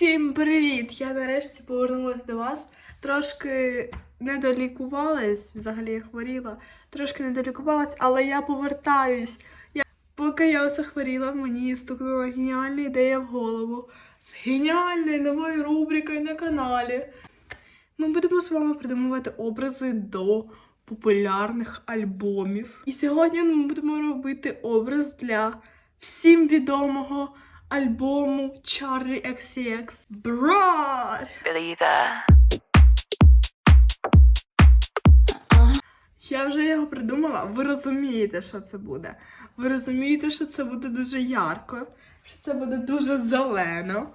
Всім привіт! Я нарешті повернулася до вас. Трошки не долікувалась, взагалі я хворіла, трошки не долікувалась, але я повертаюсь. Я... Поки я оце хворіла, мені стукнула геніальна ідея в голову з геніальною новою рубрикою на каналі. Ми будемо з вами придумувати образи до популярних альбомів. І сьогодні ми будемо робити образ для всім відомого альбому Charlie XCX Broad. Believe. Я вже його придумала. Ви розумієте, що це буде. Ви розумієте, що це буде дуже ярко, що це буде дуже зелено.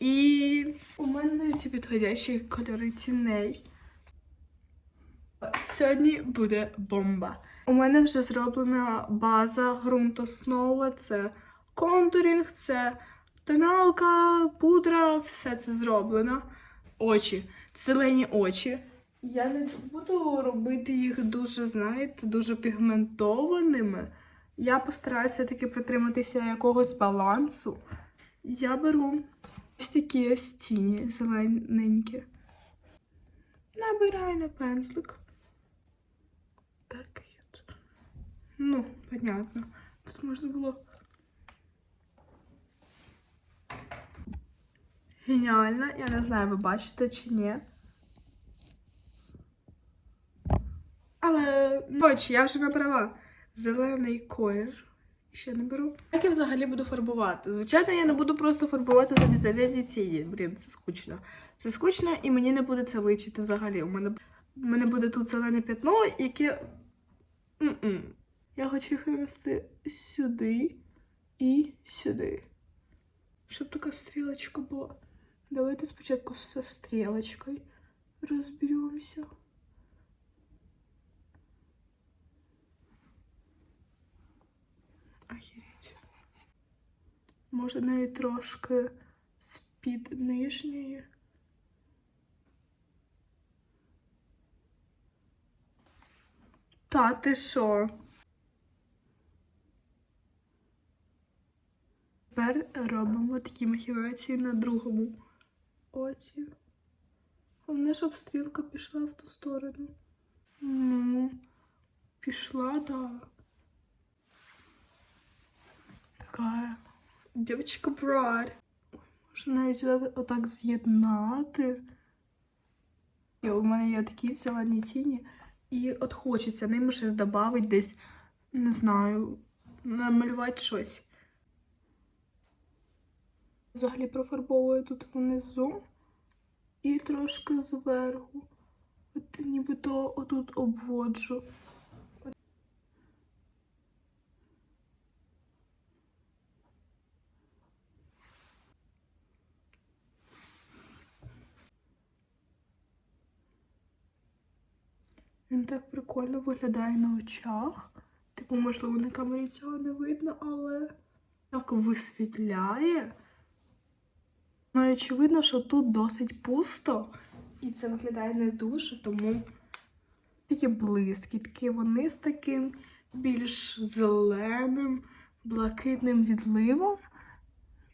І у мене ці підходящі кольори тіней. Сьогодні буде бомба. У мене вже зроблена база ґрунтоснова. Це контурінг, це тоналка, пудра, все це зроблено. Очі, зелені очі. Я не буду робити їх дуже, знаєте, дуже пігментованими. Я постараюся таки притриматися якогось балансу. Я беру ось такі ось тіні зелененькі. Набираю на пензлик. Так. Ну, понятно. Тут можна було. Геніально, я не знаю, ви бачите чи ні. Але ночі я вже набрала зелений колір. Ще не беру. Як я взагалі буду фарбувати? Звичайно, я не буду просто фарбувати собі зелені тіні. Блін, це скучно. Це скучно і мені не буде це личити взагалі. У мене, у мене буде тут зелене п'ятно, яке. М-м. Я хочу їх вивести сюди і сюди. Щоб така стрілочка була. Давайте спочатку зі стрілочкою розберемося. Охереть. Може навіть трошки з-під нижньої. Та ти що? Тепер робимо такі махінації на другому оці. Головне, щоб стрілка пішла в ту сторону. Ну, пішла, да. Така дівчинка брат. Можна навіть отак- з'єднати. І у мене є такі зелені тіні. І от хочеться ними щось додати десь, не знаю, намалювати щось. Взагалі профарбовую тут внизу і трошки зверху. От нібито отут обводжу. Він так прикольно виглядає на очах. Типу, можливо, на камері цього не видно, але так висвітляє. Ну, і очевидно, що тут досить пусто, і це виглядає не дуже, тому такі блискітки. Вони з таким більш зеленим, блакитним відливом.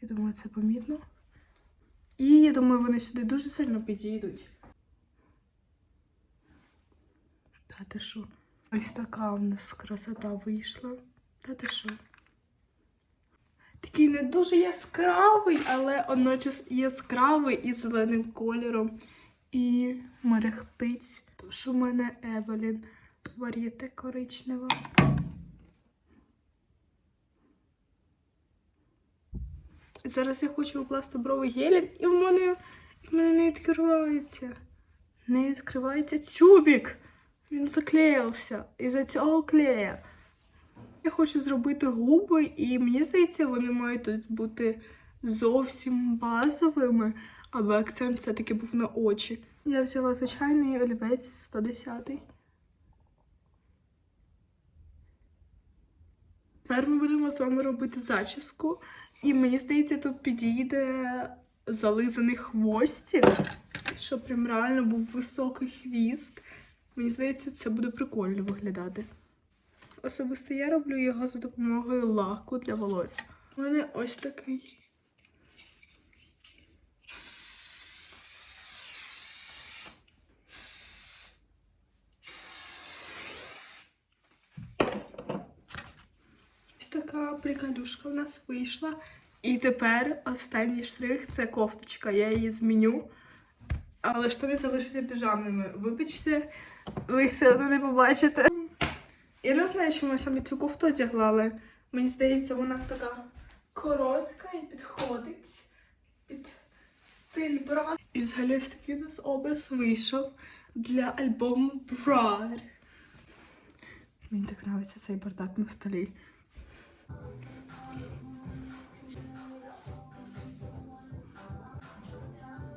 Я думаю, це помітно. І я думаю, вони сюди дуже сильно підійдуть. Та ти що? Ось така у нас красота вийшла. Та ти що? Такий не дуже яскравий, але одночас яскравий і зеленим кольором. І мерехтить. Тож у мене Евелін вар'єте коричнева. Зараз я хочу укласти брови гелем, і в мене, і в мене не відкривається. Не відкривається тюбік. Він заклеївся із-за цього клея. Я хочу зробити губи, і мені здається, вони мають тут бути зовсім базовими, аби акцент все-таки був на очі. Я взяла звичайний олівець 110. Тепер ми будемо з вами робити зачіску. І мені здається, тут підійде зализаний хвостик, щоб прям реально був високий хвіст. Мені здається, це буде прикольно виглядати. Особисто я роблю його за допомогою лаку для волосся. У мене ось такий. Ось така приколюшка у нас вийшла. І тепер останній штрих це кофточка. Я її зміню. Але що не залишиться піжамними. Вибачте, ви їх все одно не побачите. Я не знаю, чому я саме цю кофту одягла, мені здається, вона така коротка і підходить під стиль брат. І взагалі ось такий у нас образ вийшов для альбому Брар. Мені так подобається цей бардак на столі.